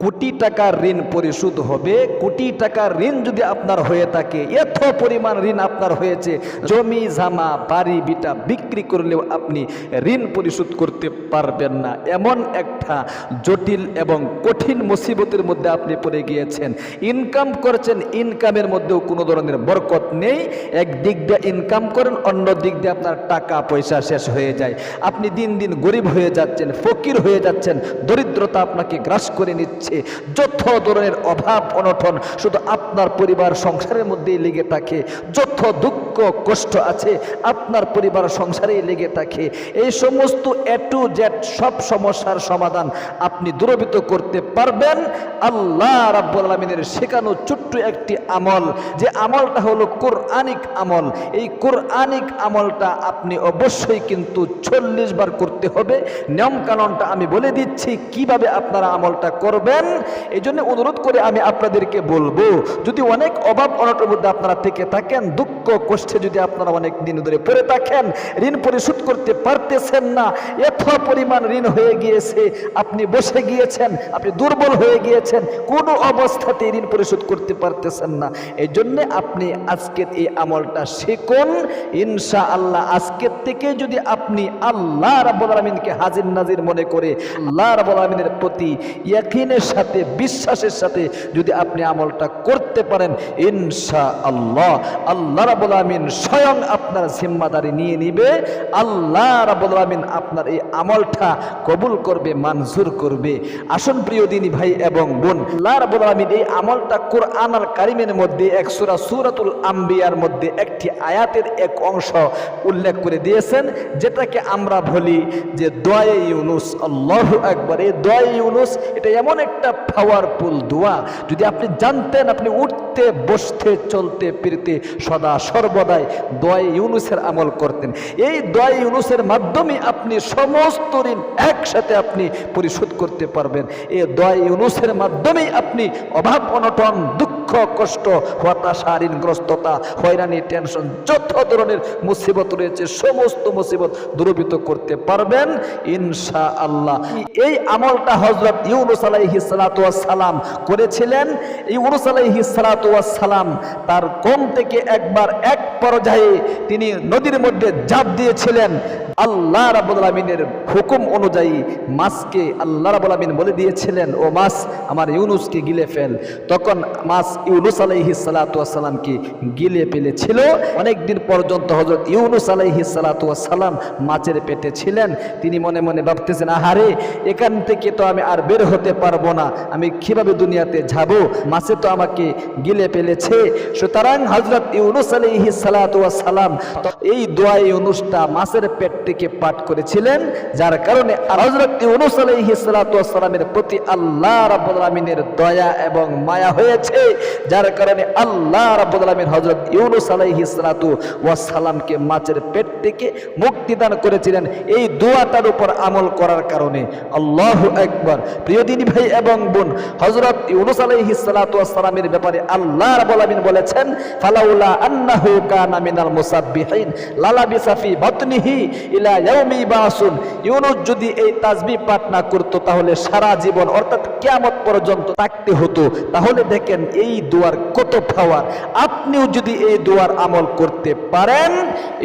কোটি টাকার ঋণ পরিশোধ হবে, কোটি টাকার ঋণ যদি আপনার হয়ে থাকে, এত পরিমাণ ঋণ আপনার হয়েছে, জমি, জামা, বাড়ি, বিটা বিক্রি করলেও আপনি ঋণ পরিশোধ করতে পারবেন না। এমন একটা জটিল এবং কঠিন মুসিবতের মধ্যে আপনি পড়ে গিয়েছেন। ইনকাম করছেন, ইনকামের মধ্যেও কোনো ধরনের বরকত নেই। এক দিক দিয়ে ইনকাম করেন, অন্য দিক দিয়ে আপনার টাকা, পয়সা শেষ হয়ে যায়। আপনি দিন দিন গরিব হয়ে যাচ্ছেন, ফকির হয়ে যাচ্ছেন, দরিদ্রতা আপনাকে গ্রাস করে নিচ্ছে। যত ধরনের অভাব, অনটন শুধু আপনার পরিবার সংসারের মধ্যেই লেগে থাকে। যত দুঃখ, কষ্ট আছে, আপনার পরিবার সংসারেই লেগে থাকে। এই সমস্ত এ টু জেড সব সমস্যার সমাধান আপনি দূরবিত করতে পারবেন। আল্লাহ রাব্বুল আলমিনের শেখানো ছোট্ট একটি আমল, যে আমলটা হলো কোরআনিক আমল। এই কোরআনিক আমলটা আপনি অবশ্যই কিন্তু চল্লিশ বার করতে হবে। নিয়মকানুনটা আমি বলে দিচ্ছি, কীভাবে আপনারা আমলটা করবেন এই জন্য অনুরোধ করে আমি আপনাদেরকে বলব, যদি অনেক অভাব অনটের মধ্যে আপনারা থেকে থাকেন, দুঃখ কষ্টে যদি আপনারা অনেক দিন ধরে পড়ে থাকেন, ঋণ পরিশোধ করতে পারতেছেন না, এত পরিমাণ ঋণ হয়ে গিয়েছে, আপনি বসে গিয়েছেন, আপনি দুর্বল হয়ে গিয়েছেন, কোনো অবস্থাতে ঋণ পরিশোধ করতে পারতেছেন না এই জন্যে আপনি আজকের এই আমলটা শিখুন ইনশা আল্লাহ আজকের থেকে যদি আপনি আল্লাহ রাব্বুল আলমিনকে হাজির নাজির মনে করে, আল্লাহ রাব্বুল আলমিনের প্রতি ইয়াকিনের সাথে, বিশ্বাসের সাথে যদি আপনি আমলটা করতে পারেন ইনশা আল্লাহ আল্লাহ রাব্বুল আলমিন স্বয়ং আপনার জিম্মাদারি নিয়ে নিবে, আল্লাহ রাব্বুল আলমিন আপনার এই আমলটা কবুল করবে মানজুর করবে। আসুন প্রিয় দিনী ভাই এবং বোন, আল্লাহ রাব্বুল আলমিন এই আমলটা কোরআন কারিমের মধ্যে এক সুরা, সুরাতুল আম্বিয়ার মধ্যে একটি আয়াতের এক অংশ উল্লেখ করে দিয়েছেন, যেটাকে আমরা বলি যে দোয়ায়ে ইউনুস, আল্লাহ একবার এই দোয়ায়ে ইউনুস এটা এমন একটা পাওয়ারফুল দোয়া। যদি আপনি জানতেন, আপনি উঠতে, বসতে, চলতে, ফিরতে সদা সর্বদাই দয় ইউনুসের আমল করতেন। এই দয় ইউনুসের মাধ্যমে আপনি সমস্ত ঋণ একসাথে আপনি পরিশোধ করতে পারবেন। এই দয় ইউনুসের মাধ্যমেই আপনি অভাব অনটন কষ্ট হতাশা ঋণগ্রস্ততা হয়রানি টেনশন যত ধরনের মুসিবত রয়েছে, সমস্ত মুসিবত দূরীভূত করতে পারবেন ইনশা আল্লাহ এই আমলটা হজরত ইউনুস আলাইহি সালাম করেছিলেন। ইউনুস আলাইহি সালাম তার কম থেকে একবার এক পর্যায়ে তিনি নদীর মধ্যে জাপ দিয়েছিলেন। আল্লাহ রাবুল আলমিনের হুকুম অনুযায়ী মাছকে আল্লাহ রাবুল আলমিন বলে দিয়েছিলেন, ও মাছ, আমার ইউনুসকে গিলে ফেল। তখন মাছ ইউনুস আলাইহি সালাতামকে গিলে ফেলেছিল? অনেক দিন পর্যন্ত হজরত ইউনুস আলাইহি সালাতাম মাছের পেটে ছিলেন। তিনি মনে মনে ভাবতেছেন, আহারে, এখান থেকে তো আমি আর বের হতে পারব না। আমি কীভাবে দুনিয়াতে যাব? মাছে তো আমাকে গিলে ফেলেছে। সুতরাং হজরত ইউনুস আলাইহি সালাতাম এই দোয়া ইউনুসটা মাছের পেট থেকে পাঠ করেছিলেন, যার কারণে হজরত ইউনুস সালাতামের প্রতি আল্লাহ আলামিনের দয়া এবং মায়া হয়েছে, যার কারণে আল্লাহ রাব্বুল আলামিন হযরত ইউনুস আলাইহি সালাতু ওয়াস সালামকে মাছের পেট থেকে মুক্তি দান করেছিলেন। এই দোয়াটার উপর আমল করার কারণে আল্লাহ একবার প্রিয় দিনী ভাই এবং বোন হজরত ইউনুস আলাইহি সালাতু ওয়াস ব্যাপারে আল্লাহ আলামিন বলেছেন, ফালাউলা আন্নাহু কানা মিনাল মুসাব্বিহিন, লালাবিসা ফি বাতনিহি ইলা ইয়াউমি যদি এই পাঠ না করত, তাহলে সারা জীবন, অর্থাৎ কিয়ামত পর্যন্ত থাকতে হতো। তাহলে দেখেন, এই কত পাওয়ার আপনিও যদি এই দোয়ার আমল করতে পারেন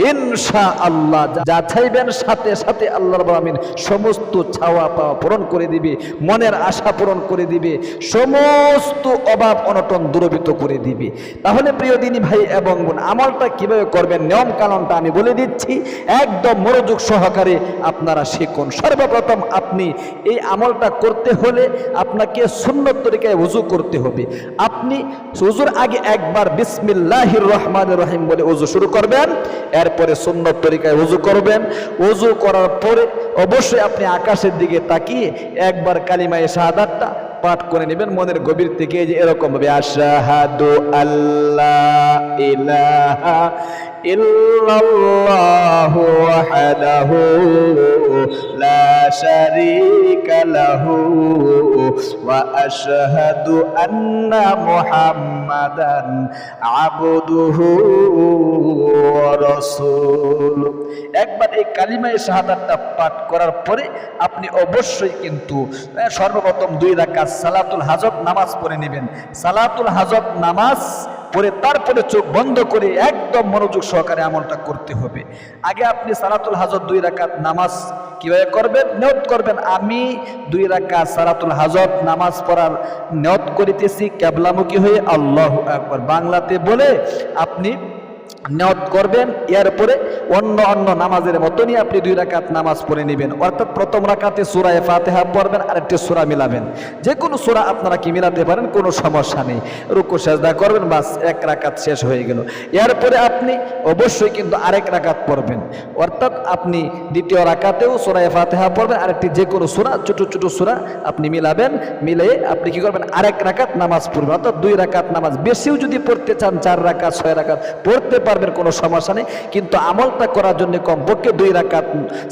ইনশা আল্লাহ যা চাইবেন সাথে সাথে আল্লাহ আমিন সমস্ত ছাওয়া পাওয়া পূরণ করে দিবে, মনের আশা পূরণ করে দিবে, সমস্ত অভাব অনটন দূরবিত করে দিবে। তাহলে প্রিয় দিনী ভাই এবং বোন, আমলটা কীভাবে করবেন? নিয়ম কানুনটা আমি বলে দিচ্ছি। একদম মনোযোগ সহকারে আপনারা শিখুন। সর্বপ্রথম আপনি এই আমলটা করতে হলে আপনাকে সুন্নত তরিকায় উজু করতে হবে। আপনি উজুর আগে একবার বিসমিল্লাহির রহমান রহিম বলে উজু শুরু করবেন, এরপরে সুন্নত তরিকায় উজু করবেন। উজু করার পরে অবশ্যই আপনি আকাশের দিকে তাকিয়ে একবার কালিমায় শাহাদাতটা পাঠ করে নেবেন। মনের গভীর থেকে যে এরকম ভাবে আশাহাদু আল্লাহ ইলাহা إلا الله وحده لا شريك له وأشهد أن محمدا عبده ورسوله একবার এই কালিমায় শাহাদাতটা পাঠ করার পরে আপনি অবশ্যই কিন্তু আহ, সর্বপ্রথম দুই রাকাত সালাতুল হাজত নামাজ পড়ে নেবেন সালাতুল হাজত নামাজ পরে তারপরে চোখ বন্ধ করে একদম মনোযোগ সহকারে আমলটা করতে হবে। আগে আপনি সালাতুল হাজত দুই রাকাত নামাজ কীভাবে করবেন? নিয়ত করবেন, আমি দুই রাকাত সালাতুল হাজত নামাজ পড়ার নিয়ত করিতেছি ক্যাবলামুখী হয়ে আল্লাহ একবার বাংলাতে বলে, আপনি নিয়ত করবেন, এরপরে অন্য অন্য নামাজের মতনই আপনি দুই রাকাত নামাজ পড়ে নেবেন। অর্থাৎ প্রথম রাকাতে সুরায় ফাতেহা পড়বেন, আরেকটি সুরা মিলাবেন। যে কোনো সুরা আপনারা কি মিলাতে পারেন, কোনো সমস্যা নেই। রুকু, সেজদা করবেন, বাস এক রাকাত শেষ হয়ে গেল। এরপরে আপনি অবশ্যই কিন্তু আরেক রাকাত পড়বেন। অর্থাৎ আপনি দ্বিতীয় রাকাতেও সুরায় ফাতেহা পড়বেন, আরেকটি যে কোনো সুরা, ছোট ছোট সুরা আপনি মিলাবেন। মিলে আপনি কি করবেন, আরেক রাকাত নামাজ পড়বেন। অর্থাৎ দুই রাকাত নামাজ। বেশিও যদি পড়তে চান, চার রাকাত, ছয় রাকাত, পড়তে পারবেন, কোনো সমস্যা নেই। কিন্তু আমলটা করার জন্য কমপক্ষে দুই রাকাত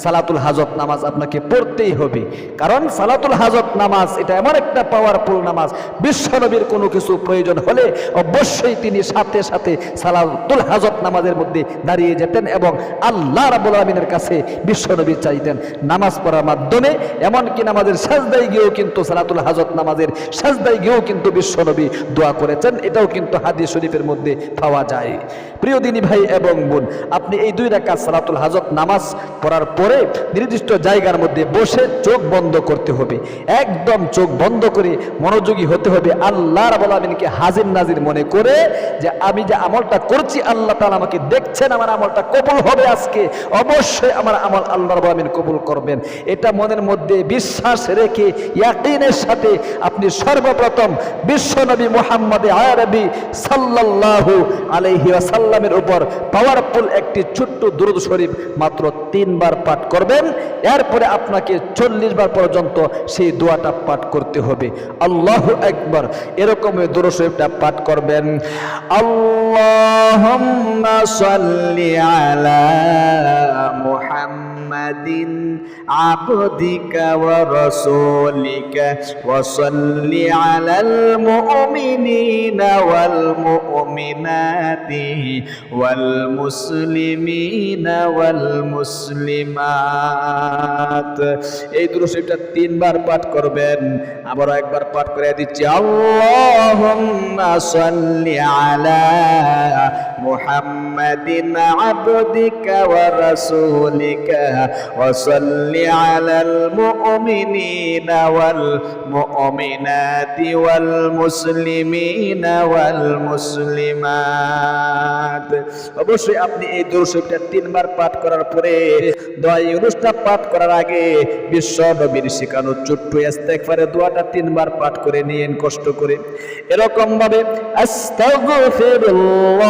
সালাতুল হাজত নামাজ আপনাকে পড়তেই হবে। কারণ সালাতুল হাজত নামাজ এটা এমন একটা পাওয়ারফুল নামাজ। বিশ্বনবীর কোনো কিছু প্রয়োজন হলে অবশ্যই তিনি সাথে সাথে সালাতুল হাজত নামাজের মধ্যে দাঁড়িয়ে যেতেন এবং আল্লাহ রাবুল আলমিনের কাছে বিশ্বনবী চাইতেন নামাজ পড়ার মাধ্যমে। এমনকি নামাজের সাজদাই গিয়েও কিন্তু সালাতুল হাজত নামাজের সাজদাই গিয়েও কিন্তু বিশ্বনবী দোয়া করেছেন। এটাও কিন্তু হাদিস শরীফের মধ্যে পাওয়া যায়। প্রিয় দিনী ভাই এবং বোন, আপনি এই দুই রাকাত সালাতুল হাজত নামাজ পড়ার পরে নির্দিষ্ট জায়গার মধ্যে বসে চোখ বন্ধ করতে হবে। একদম চোখ বন্ধ করে মনোযোগী হতে হবে। আল্লাহ রাবুল আলমিনকে হাজির নাজির মনে করে যে আমি যে আমলটা করছি, আল্লাহ তাআলা আমাকে দেখছেন, আমার আমলটা কবুল হবে আজকে। অবশ্যই আমার আমল আল্লাহ রাবুল আলমিন কবুল করবেন। এটা মনের মধ্যে বিশ্বাস রেখে ইয়াকিনের সাথে আপনি সর্বপ্রথম বিশ্বনবী মোহাম্মদ আরবি সাল্লাল্লাহু আলাইহি ওয়াসাল্লামের উপর পাওয়ারফুল একটি ছোট্ট দুরুদ শরীফ মাত্র তিনবার পাঠ করবেন। এরপরে আপনাকে চল্লিশ বার পর্যন্ত সেই দোয়াটা পাঠ করতে হবে। আল্লাহ একবার এরকম দুরুদ শরীফটা পাঠ করবেন। আল্লাহ আলা মুহাম্মাদিন সাল্লি আলাল মুমিনিনা ওয়াল মুমিনাতি ওয়াল মুসলিমিনা ওয়াল মুসলিমাত। এই দুরুশরীফটা তিনবার পাঠ করবেন, আবারও একবার পাঠ করে দিচ্ছি, আল্লাহুম্মা সাল্লি আলা ওয়া সাল্লি আলাল মুমিনিনা ওয়াল মুমিনাতি ওয়াল মুসলিমিনা মুসলিমাত। অবশ্যই আপনি এই দর্শকটা তিনবার পাঠ করার পরে দোয়া অনুষ্ঠান পাঠ করার আগে বিশ্ব নবীর শেখানো ছোট্ট ইস্তেগফারে দোয়াটা তিনবার পাঠ করে নিয়েন কষ্ট করে। এরকম ভাবে আস্তাগফিরুল্লাহ।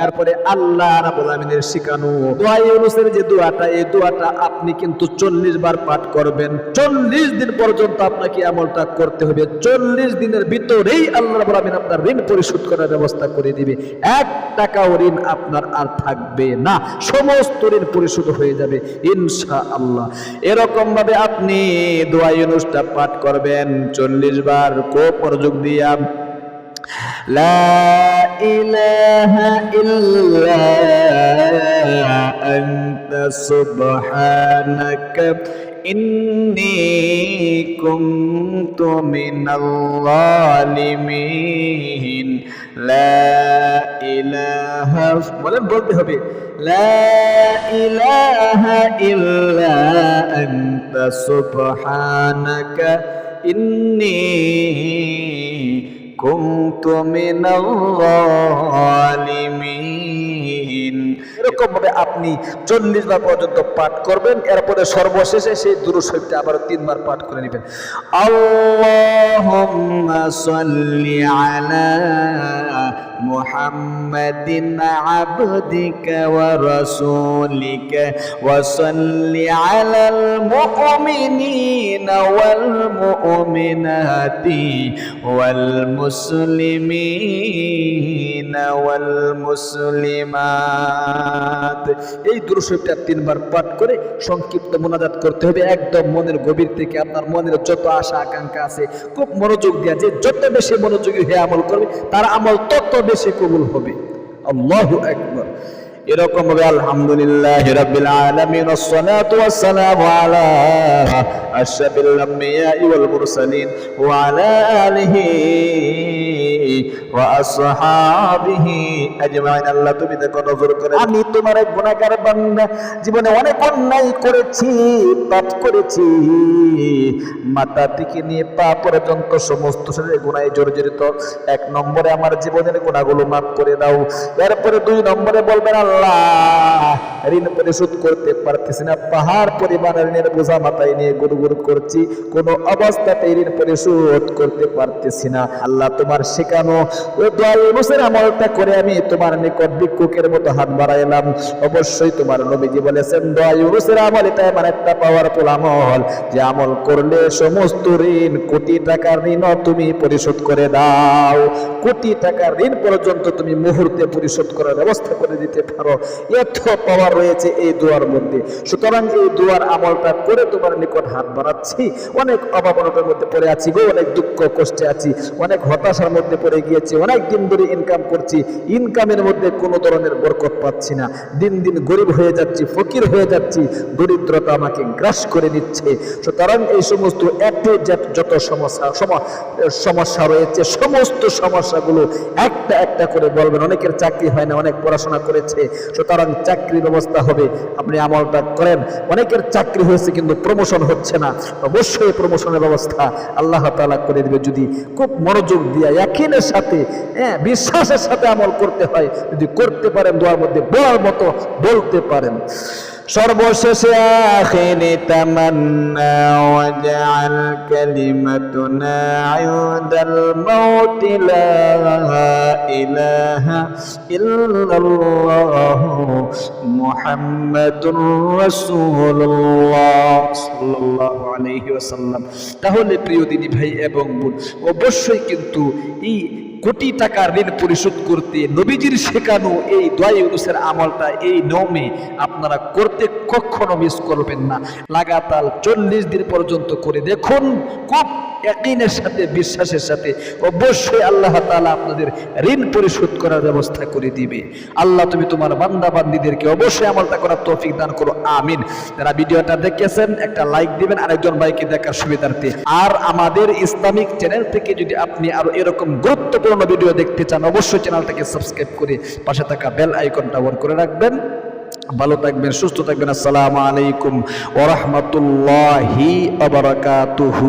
তারপরে আল্লাহ রাব্বুল আমিনের শিখানো দোয়া ইউনুসের যে দোয়াটা, এই দোয়াটা আপনি কিন্তু চল্লিশ বার পাঠ করবেন। চল্লিশ দিন পর্যন্ত আপনাকে আমলটা করতে হবে। চল্লিশ দিনের ভিতরেই আল্লাহ রাব্বুল আমিন আপনার ঋণ পরিশোধ করার ব্যবস্থা করে দিবে। এক টাকাও ঋণ আপনার আর থাকবে না। সমস্ত ঋণ পরিশোধ হয়ে যাবে ইনশা আল্লাহ এরকম ভাবে আপনি দোয়া অনুষ্ঠান পাঠ করবেন। চল্লিশ বার কো মনোযোগ দিয়া। লা ইলাহা ইল্লা আনতা ইন্নি কুনতু মিনাল জালিমিন লা ইলাহা বলেন, বলতে হবে। লা ইলাহা ইল্লা سبحانك إني كنت من الظالمين এরকম ভাবে আপনি চল্লিশ বার পর্যন্ত পাঠ করবেন এরপরে সর্বশেষে সেই দুরু শরীফটা আবার তিনবার পাঠ করে নেবেন আল্লাহুম্মা সাল্লি আলা محمد عبدك ورسولك وصل على المؤمنين والمؤمنات والمسلمين والمسلمات এই দুরুশরীফটা তিনবার পাঠ করে সংক্ষিপ্ত মোনাজাত করতে হবে একদম মনের গভীর থেকে আপনার মনের যত আশা আকাঙ্ক্ষা আছে খুব মনোযোগ দিয়া যে যত বেশি মনোযোগী হয়ে আমল করবে তার আমল তত বেশি কবুল হবে। আল্লাহু আকবার। এরকম ভাবে আলহামদুলিল্লাহ রাব্বিল আলামিন, আসসালাতু ওয়াসসালামু আলা আশরাফিল আম্বিয়া ওয়াল মুরসালিন ওয়া আমি তোমার এক গুণাগার বান্দা, জীবনে অনেক অন্যায় করেছি, পাপ করেছি। মাথা থেকে নিয়ে পা পর্যন্ত সমস্ত শরীরে গুণায় জর্জরিত। এক নম্বরে আমার জীবনের গুণাগুলো মাফ করে দাও। এরপরে দুই নম্বরে বলবেন, আল্লাহ, ঋণ পরিশোধ করতে পারতেছি না। পাহাড় পরিমাণ ঋণের বোঝা মাথায় নিয়ে গুরু করছি। কোন অবস্থাতে ঋণ পরিশোধ করতে পারতেছি না। আল্লাহ তোমার শেখানো ওই দয়াল মুসের আমলটা করে আমি তোমার নিকট ভিক্ষুকের মতো হাত বাড়াইলাম। অবশ্যই তোমার নবীজি বলেছেন দয়া ইউনুসের আমল এটা এমন একটা পাওয়ারফুল আমল। যে আমল করলে সমস্ত ঋণ, কোটি টাকার ঋণও তুমি পরিশোধ করে দাও। কোটি টাকার ঋণ পর্যন্ত তুমি মুহূর্তে পরিশোধ করার ব্যবস্থা করে দিতে পারো। এত পাওয়ার রয়েছে এই দুয়ার মধ্যে। সুতরাং এই দুয়ার আমলটা করে তোমার নিকট হাত বাড়াচ্ছি। অনেক অভাবনতার মধ্যে পড়ে আছি গো, অনেক দুঃখ কষ্টে আছি। অনেক হতাশার মধ্যে পড়ে গিয়েছি, অনেক দিন ধরে ইনকাম করছি ইনকামের মধ্যে কোনো ধরনের বরকত পাচ্ছি না। দিন দিন গরিব হয়ে যাচ্ছি, ফকির হয়ে যাচ্ছি, দরিদ্রতা আমাকে গ্রাস করে নিচ্ছে। সুতরাং এই সমস্ত এত যত সমস্যা সমস্যা রয়েছে, সমস্ত সমস্যাগুলো একটা একটা করে বলবেন, অনেকের চাকরি হয় না, অনেক পড়াশোনা করেছে, সুতরাং চাকরি ব্যবস্থা হবে, আপনি আমলটা করেন। অনেকের চাকরি হয়েছে কিন্তু প্রমোশন হচ্ছে না, অবশ্যই প্রমোশনের ব্যবস্থা আল্লাহ তাআলা করে দিবে যদি খুব মনোযোগ দিয়ে একিনের সাথে হ্যাঁ বিশ্বাসের সাথে আমল করতে হয়। যদি করতে পারেন, দোয়ার মধ্যে বলার মতো বলতে পারেন। সর্বশেষে আখেরে তামান্না ওয়াজআল কালিমাতুনা আয়ুদাল মাউত লা ইলাহা ইল্লাল্লাহ মুহাম্মাদুর রাসূলুল্লাহ সাল্লাল্লাহু আলাইহি ওয়াসাল্লাম। তাহলে প্রিয় দিনী ভাই এবং বোন, অবশ্যই কিন্তু এই কোটি টাকার ঋণ পরিশোধ করতে নবীজির শেখানো এই দোয়া ইউনুসের আমলটা এই নমে আপনারা করতে কখনো মিস করবেন না। লাগাতার চল্লিশ দিন পর্যন্ত করে দেখুন, খুব একদিনের সাথে, বিশ্বাসের সাথে অবশ্যই আল্লাহ তাআলা আপনাদের ঋণ পরিশোধ করার ব্যবস্থা করে দিবে। আল্লাহ তুমি তোমার বান্দা বান্দিদেরকে অবশ্যই আমলটা করার তৌফিক দান করো, আমিন। যারা ভিডিওটা দেখেছেন, একটা লাইক দিবেন, আরেকজন ভাইকে দেখার সুবিধার্থে। আর আমাদের ইসলামিক চ্যানেল থেকে যদি আপনি আরও এরকম গুরুত্বপূর্ণ ভিডিও দেখতে চান, অবশ্যই চ্যানেলটাকে সাবস্ক্রাইব করে পাশে থাকা বেল আইকনটা অন করে রাখবেন। ভালো থাকবেন, সুস্থ থাকবেন। আসসালামু আলাইকুম ওরহমতুল্লাহি আবরাকাতুহু